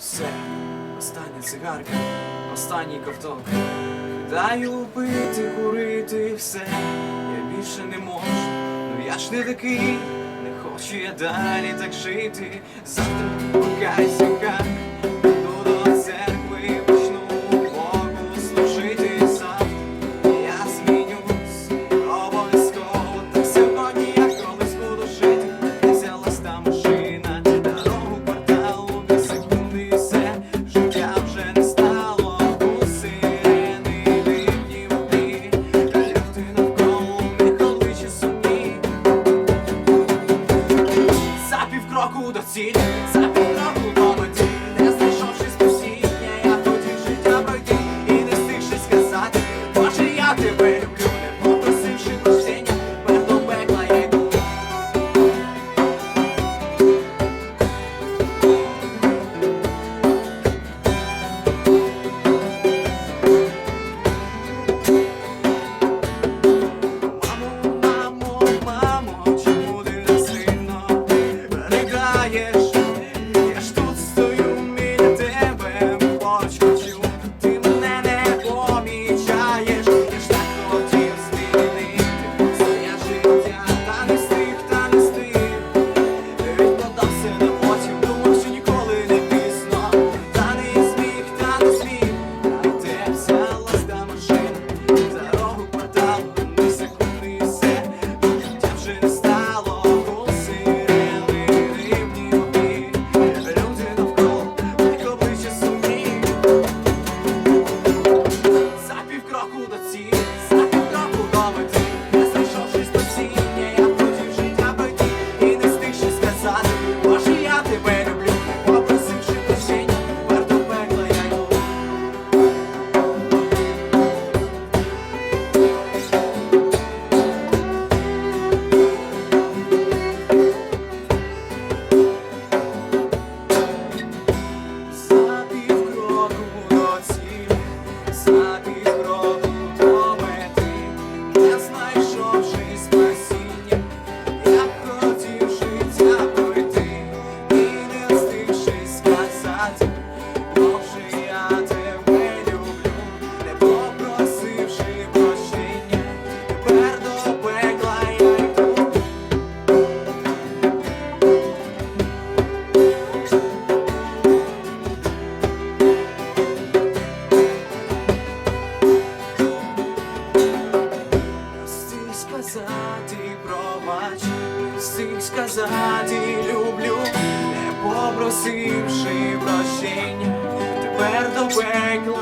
все, остання цигарка, останній ковток. Дай убити, курити, все, я більше не можу, ну я ж не такий, не хочу я далі так жити. Завтра покайся, хай. сказати люблю, не попросивши прощення, тепер до пекла.